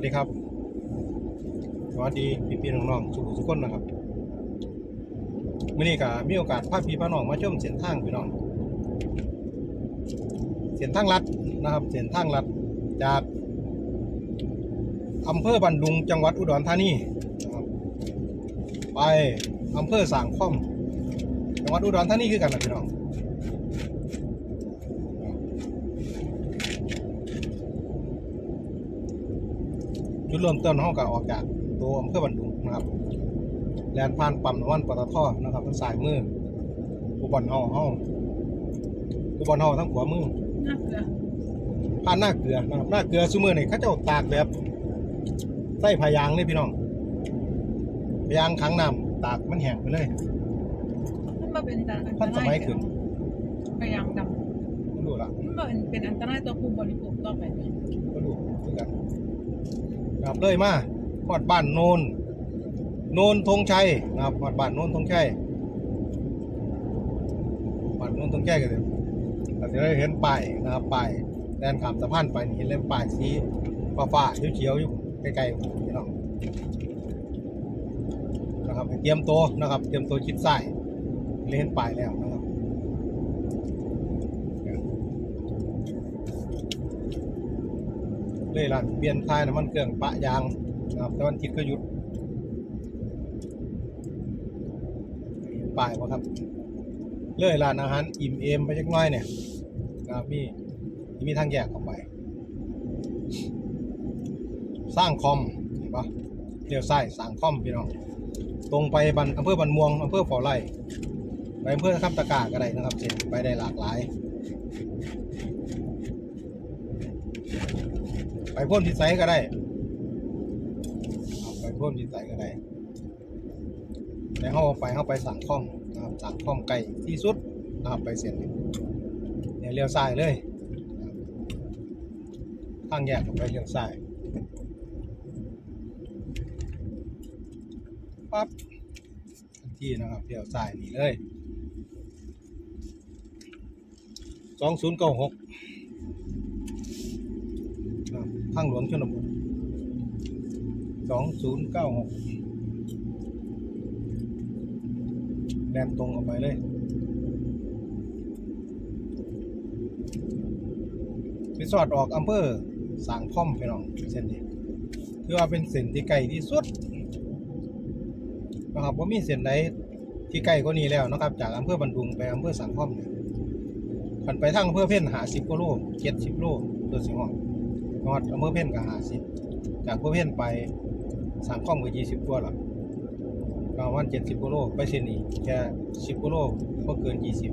วัสดีครับ สวัสดีพี่พี่น้องๆสุขสุขคนนะครับมื่อนี้ก็มีโอกาสพาพี่พาน้องมาชมเส้นทางพี่น้อง เส้นทางลัดนะครับ เส้นทางลัดจากอำเภอบันดุงจังหวัดอุดรธานีไปอำเภอสางข้อมจังหวัดอุดรธานีคือกันนะพี่น้อง จุดเริ่มต้นห้องก็ออกจากตัวอำเภอบันดุงนะครับแลนผ่านปั๊มน้ำมันปตทนะครับทางสายมืออุบลเฮาเฮาอุบลเฮาทั้งขวามือน่าเกลือผ่านหน้าเกลือนะครับหน้าเกลือซุมือนี่เขาเจ้าตากแบบใส่พายางนี่พี่น้องพายางขังน้ำตากมันแห้งไปเลยมันมาเป็นอันตรายทันสมัยขึ้นพยายามดไม่รู้ละำมันมาเป็นอันตรายต่อผู้บริโภคต่อไปเนี่ยก็รู้คือกัน นะครับเลยมาฮอดบ้านโนนโนนธงชัยนะครับฮอดบ้านโนนธงชัยบ้านโนนธงชัยกันเลยเราจะได้เห็นป้ายนะครับป้ายแดนขามสะพานไปนี่เห็นเล่มป้ายสีฟ้าฟ้าเขียวๆอยู่ใกล้ๆพี่น้องนะครับเตรียมตัวนะครับ เตรียมตัวชิดซ้ายเห็นป้ายแล้วนะ ครับเลยล่ะเปลี่ยนท้ายน้ำมันเครื่องปะยางนะครับแต่วันทิศก็หยุดป้ายวะครับเลยร้านอาหารอิ่มเอมไปจักน้อยเนี่ยนะครับมีมีทางแยกเข้าไป สร้างคอมเห็นปะเลี้ยวซ้ายสร้างคอมพี่น้องตรงไปบันอำเภอบันม่วงอำเภอฝอไร่ไปอำเภอคำตะกร้าก็ได้นะครับเส้นไปได้หลากหลาย ไป พ่นที่ไซก็ได้ไปพ่นที่ไซก็ได้แต่เขาเอาไปเขาไปสั่งข้อมนะครับสั่งข้อมไก่ที่สุดนะครับไปเสร็จเนี่ยเลี้ยวซ้ายเลยนะครับทางแยกออกไปเลี้ยวซ้ายปั๊บทันทีนะครับเลี้ยวซ้ายนี่เลยสองศูนย์เก้าหก ครับ ทางหลวงชนบทสองศูนย์เก้าหกแลนตรงออกไปเลยรีสอร์ทออกอำเภอสางค่อมพี่น้องเส้นนี้ถือว่าเป็นเส้นที่ไกลที่สุดนะครับว่ามีเส้นใดที่ใกล้กว่านี้แล้วนะครับ จากอำเภอบันดุงไปอำเภอสางค่อมเนี่ยขันไปทางอำเภอเพ่นหาสิบกิโลเจ็ดสิบโลโดยสิงห อดนอดอำเภอเพ่นก็หาสิบจากอำเภอเพ่นไปสามข้อมก็ยี่สิบกว่าละประมาณเจ็ดสิบกิโลไปเสนีแค่สิบกิโลก็เกินยี่สิบ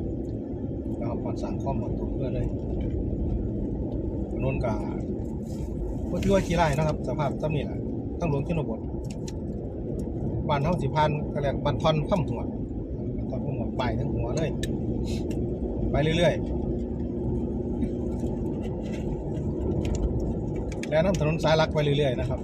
นะครับพอดสามข้อมหมดตัวเพื่อเลยนนกาก็ถือว่าขี่ไร่นะครับ สภาพซ้ำนี่แหละทั้งหลวงชนบทบ้านเท่าสิพันก็เรียกบ้านทอนข้ามหัวบ้านทอนข้ามหัวไปทั้งหัวเลย ไปเรื่อยๆ และน้ำถนนสายหลักไปเรื่อยๆนะครับ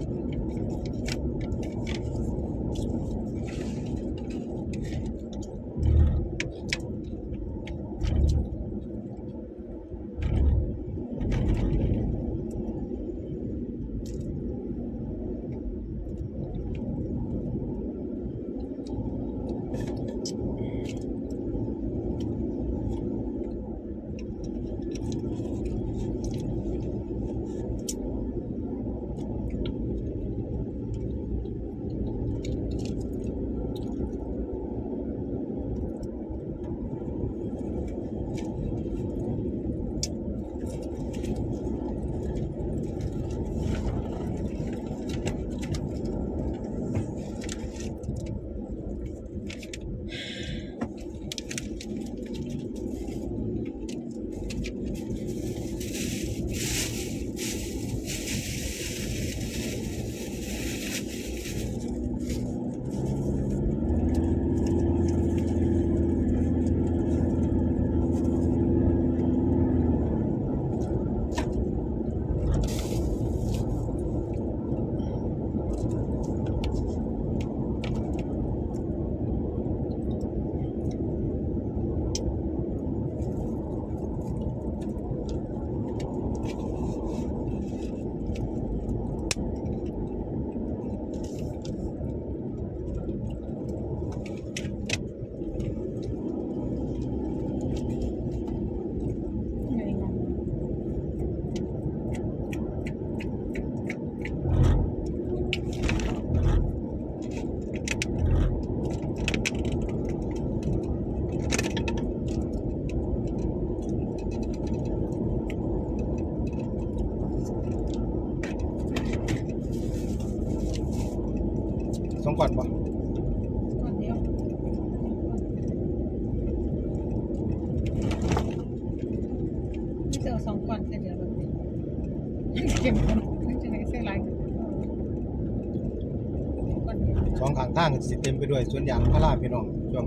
ด้วยสวนยางพาราพี่น้องช่วง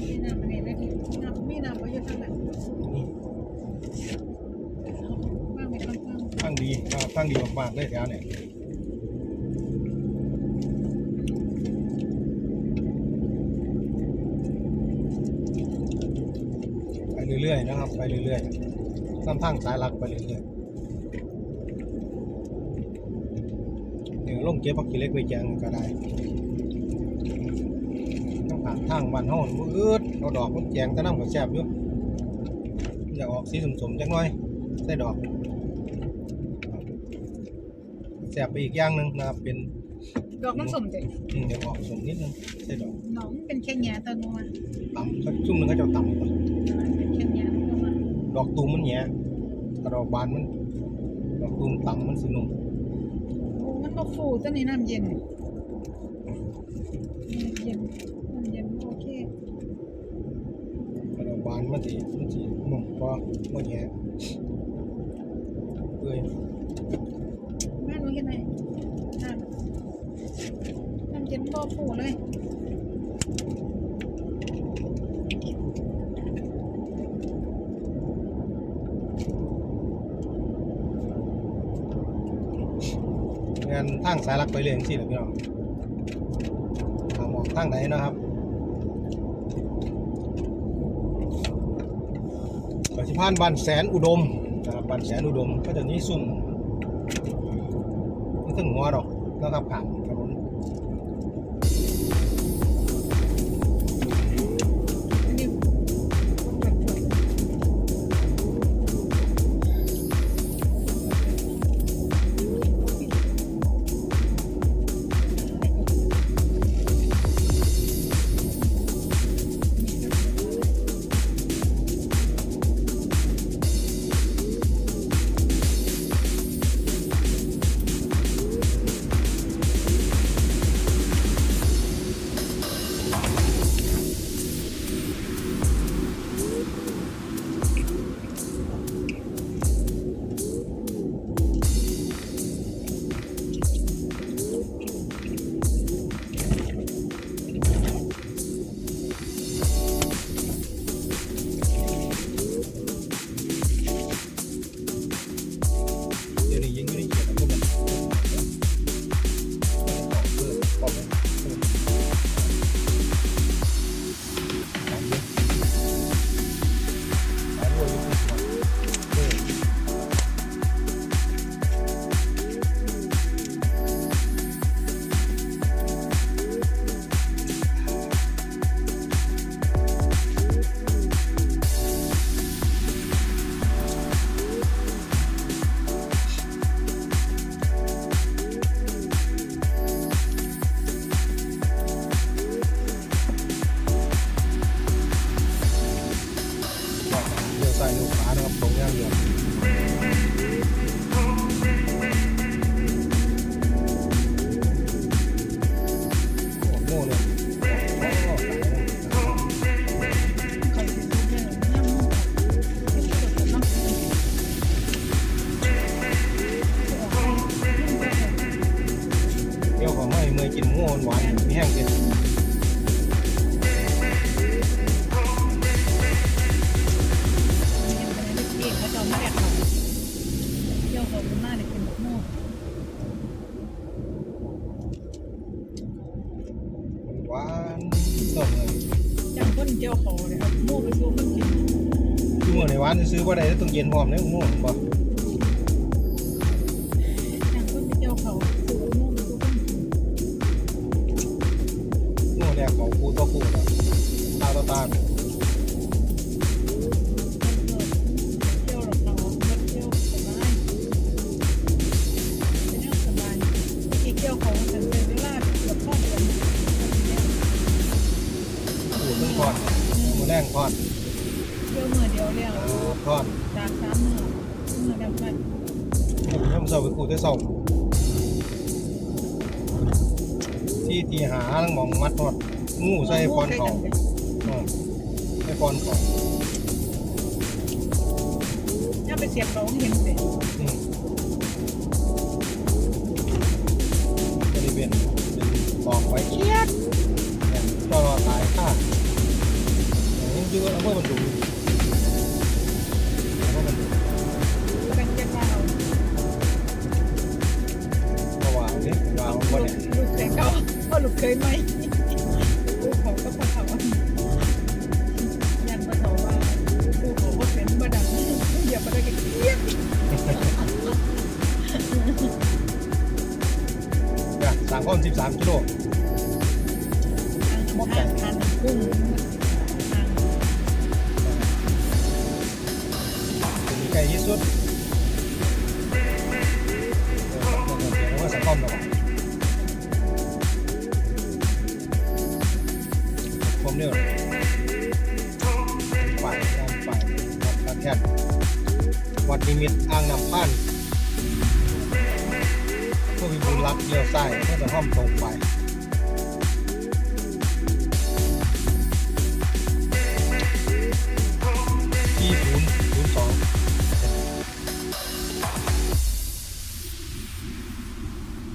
มีน้ำอันนี้ได้ดีน้ำมีน้ำไว้เยอะทั้งนั้นนี้ว่างไปข้างทางดีทางดีมากๆเลยแถวเนี่ยไปเรื่อยๆนะครับ ไปเรื่อยๆซ้ำทางสายหลักไปเรื่อยๆเดี๋ยวล งเก็บผักขี้เหล็กไว้แจงก็ได้ต้องผ่านทางบ้านเฮามือดเอาดอกมันแจงแตะน้ำก็แซ่บอยู่อยากออกสีสมๆจังหน่อยใส่ดอกแสบไปอีกอย่างหนึ่งนะครับเป็นๆดอกมันสมเด็จอืมเดี๋ยวออกสมนิดนึงใส่ดอกน้องเป็นแค่แง่ตัวนัวต่ำก็ชุ่มหนึงก็จะต่ำกว่าเป็นแค่แง่ตัวนัวดอกตูมมันแหย่กระดอกบานมันดอกตูมต่ำมันสนุกโอ้ มันก็ฟูตัวนี้น้ำเย็นน้ำเย็นน้ำเย็นโอเคกระดอกบานมันสีมันสีนุ่มกว่ามันแหย่เอ้ยแม่หนูเห็นไหมน้ำน้ำเย็นก็ฟูเลย งายลักไปเรื่อยจังซี่แหลยพี่น้องทางออกทางไหนนะครับปัจจุบันบ้านแสนอุดมนะครับบ้านแสนอุดมก็จะนี้ซุ่มไม่ถึงหัวหรอกนะครับผ่าน ยวของไม่เมื่อยกินหมูหวานๆมีแห้งกินเองเขาจะไม่แดกเขาเยี่ยวเขาหน้าเนี่ยเป็นแบบโม่หวานต้มเลยจังคนเยี่ยวเขาเลยเอาโม่ไปสู้คนกินคือมื่อในหวานซื้อว่าได้ต้องเย็นพร้อมเนี่ยหมูบ่จัง เวลาเกือบพ่อเดือนคูเพิ่งทอดหมูแรงทอดเที่ยวเมื่อเดียวเรียกอ่าทอดจากสามเมื่อมื่อดียวกันผมยังเศร้าไปคูได้สองเตีตีหาทั้งมองมัดทอด งูใส่ฟอนเขาอืมใส่ฟอนเขาถ้าไปเสียบเราเห็นเลยอืมบริเวณเป็นตอกไว้เอียดเนี่ยก็รอตายค่าอย่างนี้คืออำเภอบรรดุงอำเภอบรรดุงเป็นเจ็บว่าเราเพราะว่าเนี่ยว่ามันบ่ได้ลูกเคยเขาว่าลูกเคยไหม วัดการแทนวัดนิมิตอ่างน้ำพันเพื่อวิบูลรักเลี้ยวซ้ายเพื่อจะห้อมตรงไปที่ศูนย์ศูนย์สอง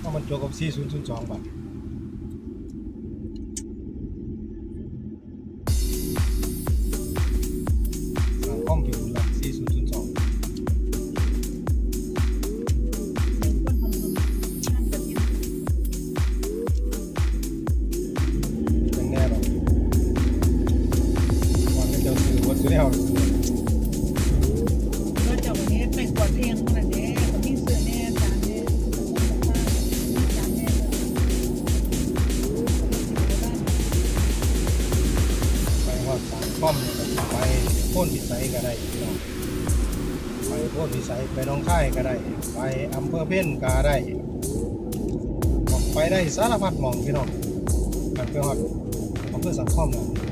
ต้องมันโจกับสี่ศูนย์ศูนย์สองบาท ซื้อแล้วก็จะวันนี้ไปกวดเองขนาดนี้คนที่สือแน่จานแน่จานแน่ไปว่าสามข้อมเนี่ยไปโค่นพิสัยก็ได้พี่น้องไปโค่นพิสัยไปน้องค่ายก็ได้ ไปอำเภอเพ่นก็ได้ไปได้สารพัดมองพี่น้องกันไปฮอดอำเภอสังข้อมแล้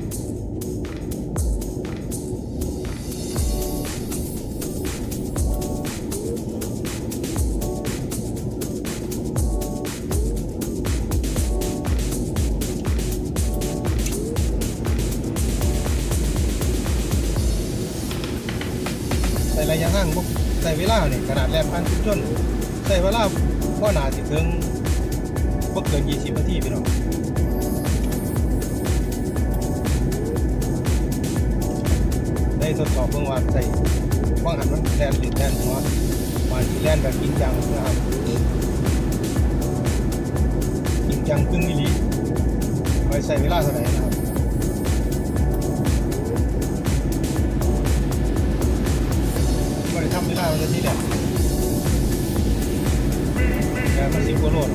ระยะห่างใส่เวลาเนี่ยขนาดแลนพันชุดจนใส่เวลาว่านาสิถึงบ่เกิน20นาทีพี่น้องได้ทดสอบเบื้องว่าใส่ว่างหันมันแทนหรือแทนหัวมันแลนแบบจริงจังนะครับจริงจังกึ่งมิลลิไปใส่เวลาเท่าไหร่นะครับ ม่ได้ทำเวลามันจะที่แหละแต่มันสิบกว่าโลด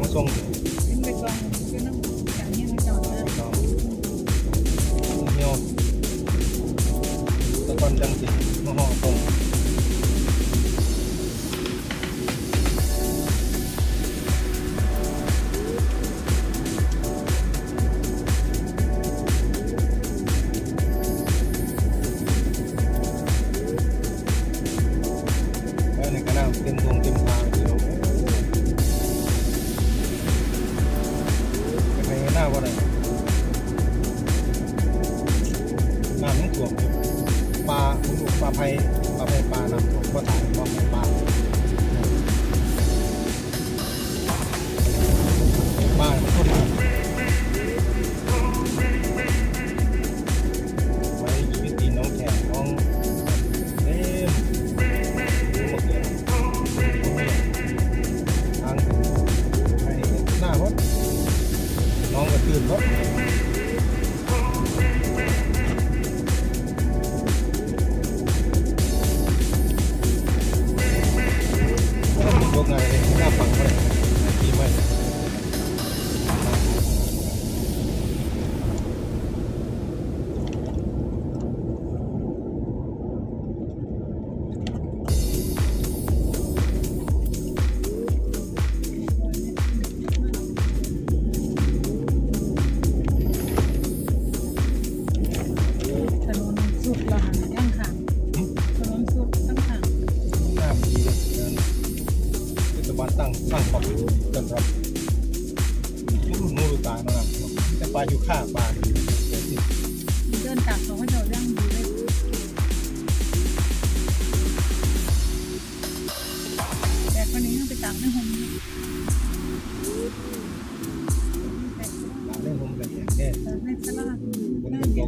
วา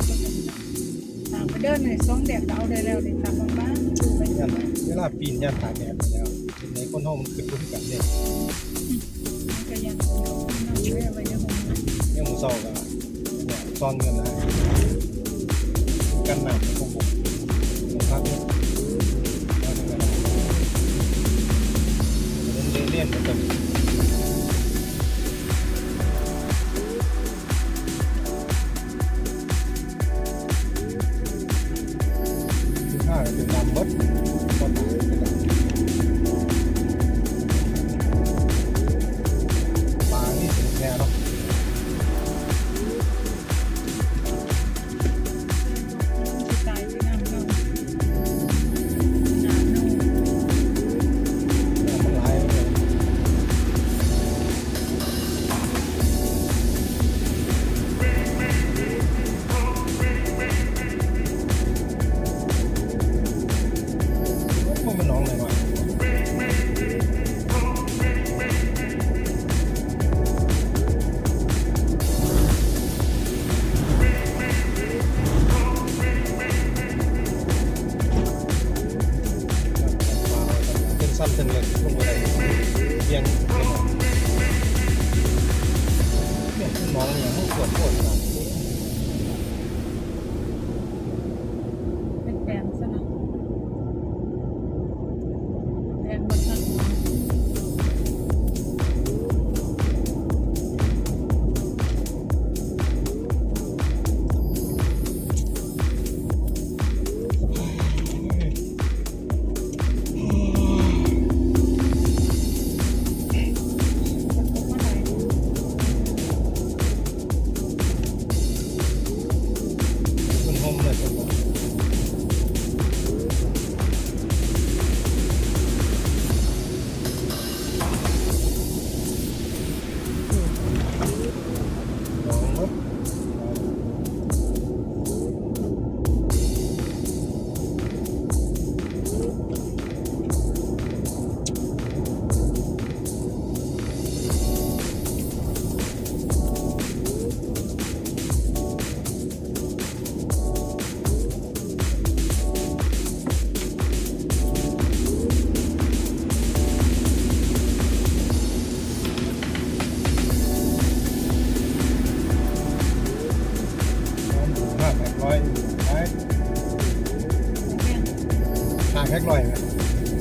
เดินเก็บตามไปเดินเลยสองแดดเอาได้แล้วเลยตามบ้านๆดูไปยันเวลาปีนยันตากแดดไปแล้วในคนห้องมันขึ้นรุ่นกันเนี่ยมันก็ยังเอาน้ำไว้ไว้ในห้องนะเนี่ยหมูซอกอะเนี่ยซ่อนเงินนะกันหนักของผมผมพักเนี่ยเอาไปเลยเล่นเล่นๆมัน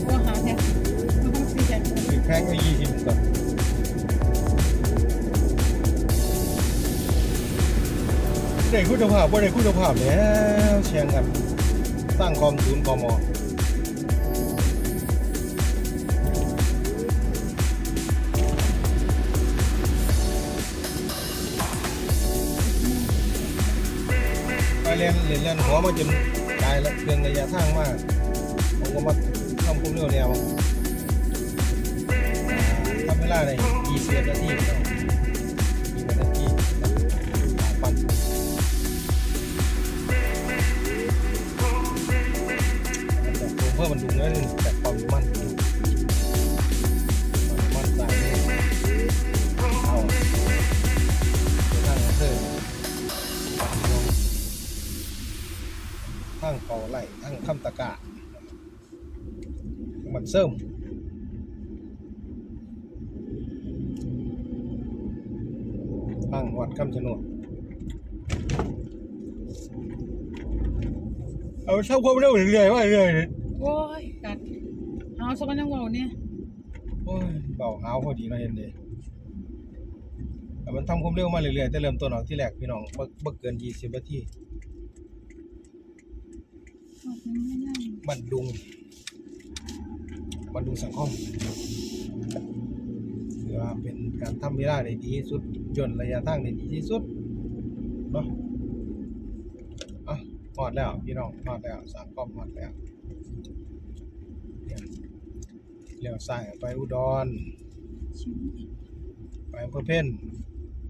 ก็หาแทนก็ต้องซื้อแทนอีกแพ็คก็ยี่สิบต่อได้คุณภาพบ่ได้คุณภาพแล้วเชียงกันสร้างความศูนย์กมไปเรียนเรียนเรียนหัวมาจนตายแล้วเรื่องระยะทางมาก เร็วๆทำเวลาเลยกี่สิบนาทีกี่นาทีปั่นเพื่อมันมันดุงแล้วนี่ความมันดู เสริมทางวัดคำชะโนดเอาเช่าความเร็วเรื่อยๆว่าเรื่อยๆโอ้ยกัดเอาสมันยังเว้าเนี่ยโอ้ยเบาหาวพอดีเนาะเห็นเด้แต่มันทำความเร็วมาเรื่อยๆแต่เริ่มต้นออกที่แรกพี่น้องบ่บ่เกิน20นาทีบันดุง บันดุสังคมถือว่าเป็นการทำเวลาได้ดีที่สุดจนระยะทางได้ดีที่สุดเนาะอะหอดแล้วพี่น้องหอดแล้วสังคมหอดแล้วเนี่ยเลี้ยวซ้ายไปอุดร ไปอำเภอเพ่น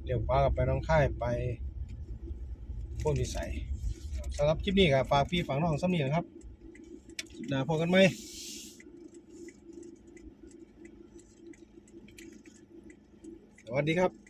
เลี้ยวขวากับไปน้องค่ายไปโพ้นวิสัยสำหรับคลิปนี้ครับฝากพี่ฝากน้องซ้ำนี่นะครับคลิปหน้าพบกันไหม สวัสดีครับ